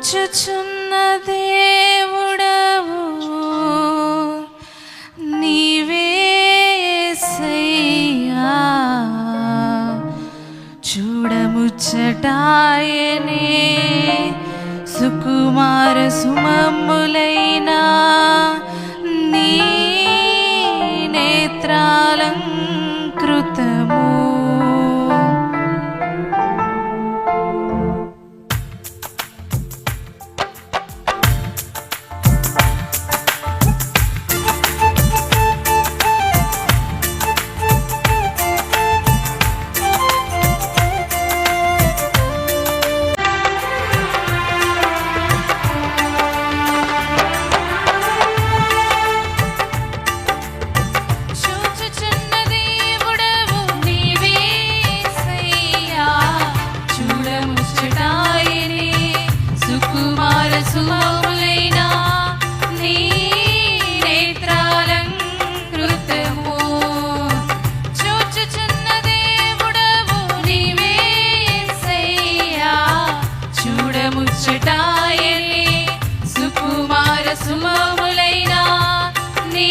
చూచుచున్న దేవుడవు. నీవే యేసయ్యా చూడముచ్చటాయనే సుకుమార సుమమ్ములైనా నీ నేత్రా. సుమములైనా నీ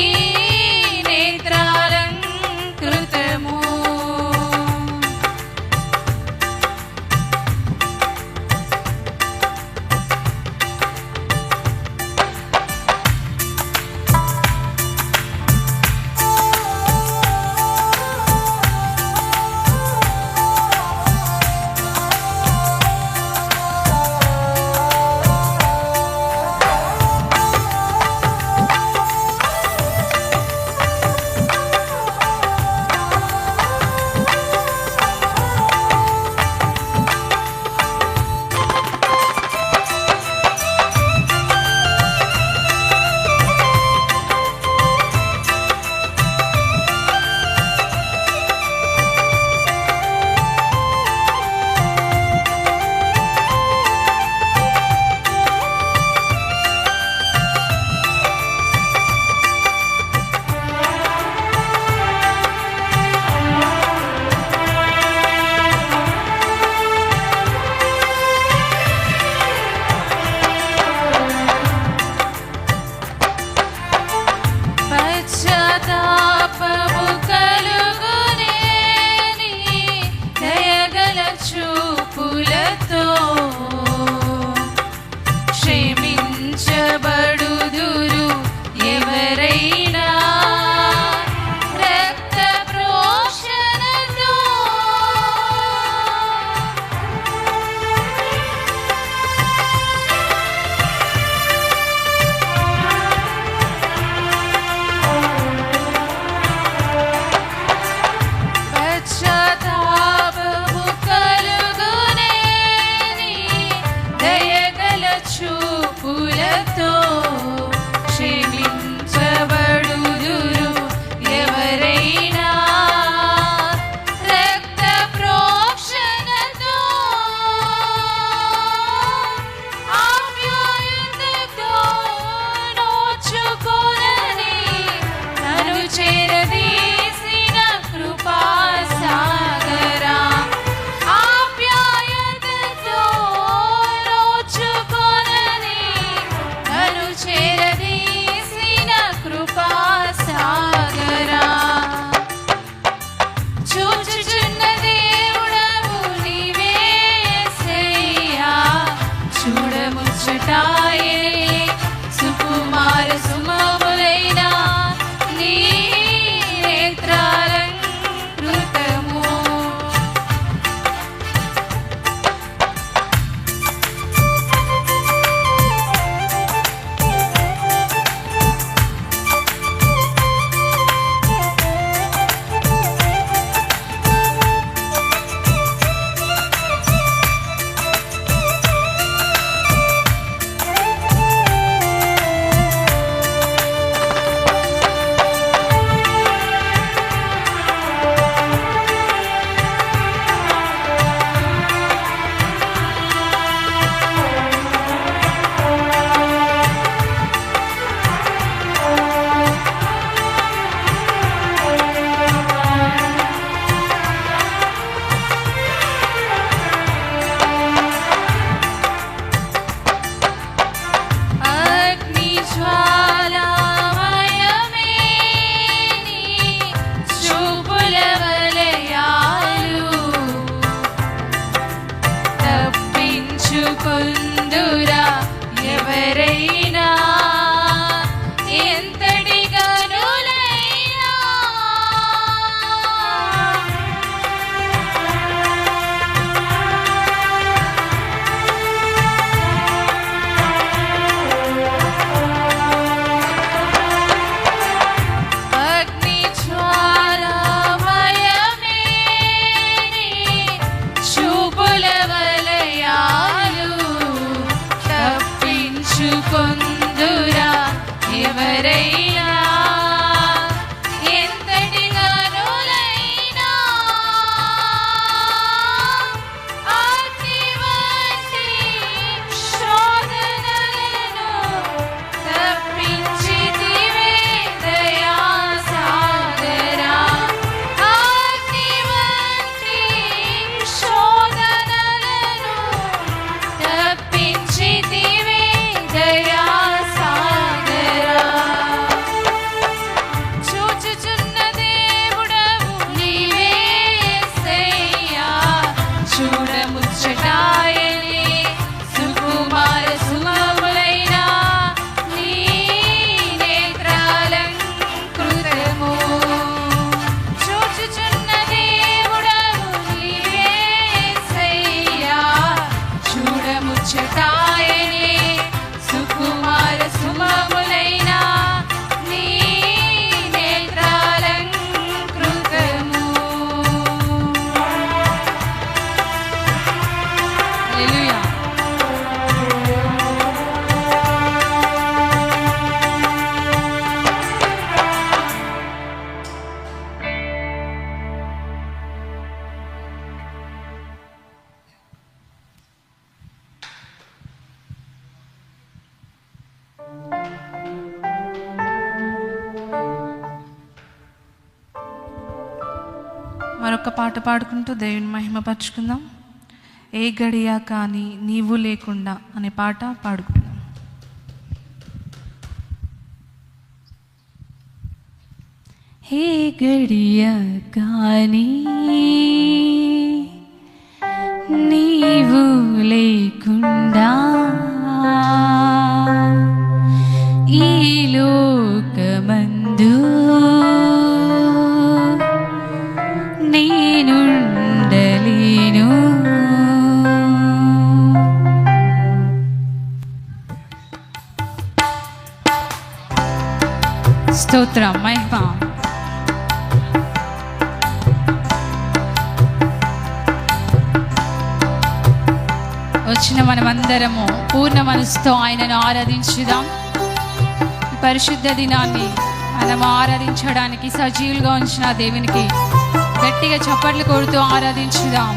పాడుకుంటూ దేవుని మహిమ పరుచుకుందాం ఏ గడియ కానీ నీవు లేకుండా అనే పాట పాడుకుందాం. ఏ గడియ కానీ నీవు లేకుండా అందరము పూర్ణ మనసుతో ఆయనను ఆరాధించుదాం. పరిశుద్ధ దినాన్ని మనం ఆరాధించడానికి సజీవులుగా ఉంచిన దేవునికి గట్టిగా చప్పట్లు కొడుతూ ఆరాధించుదాం.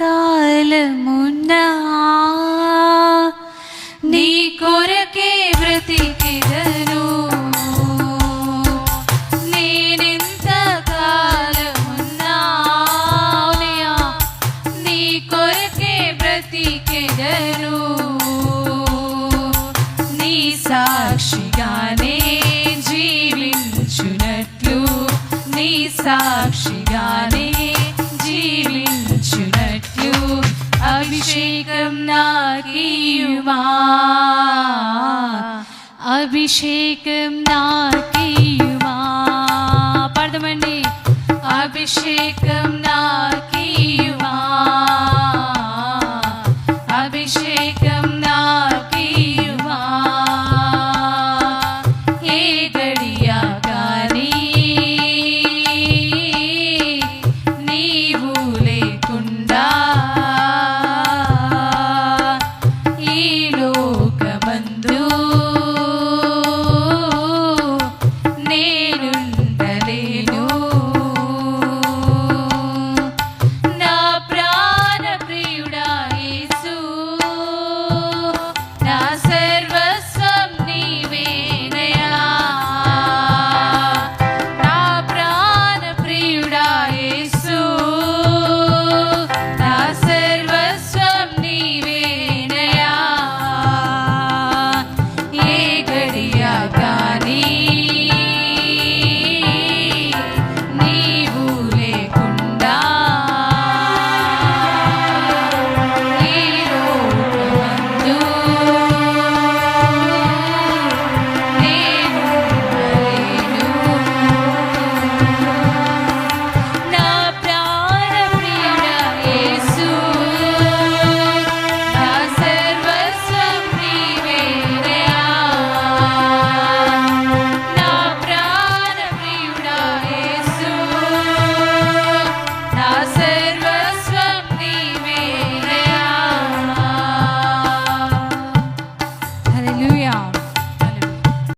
കാലമുന്നാ അഭിഷേകം നാക്കിയുമാ അഭിഷേകം നാക്കിയുമാ പാടുമണി അഭിഷേകം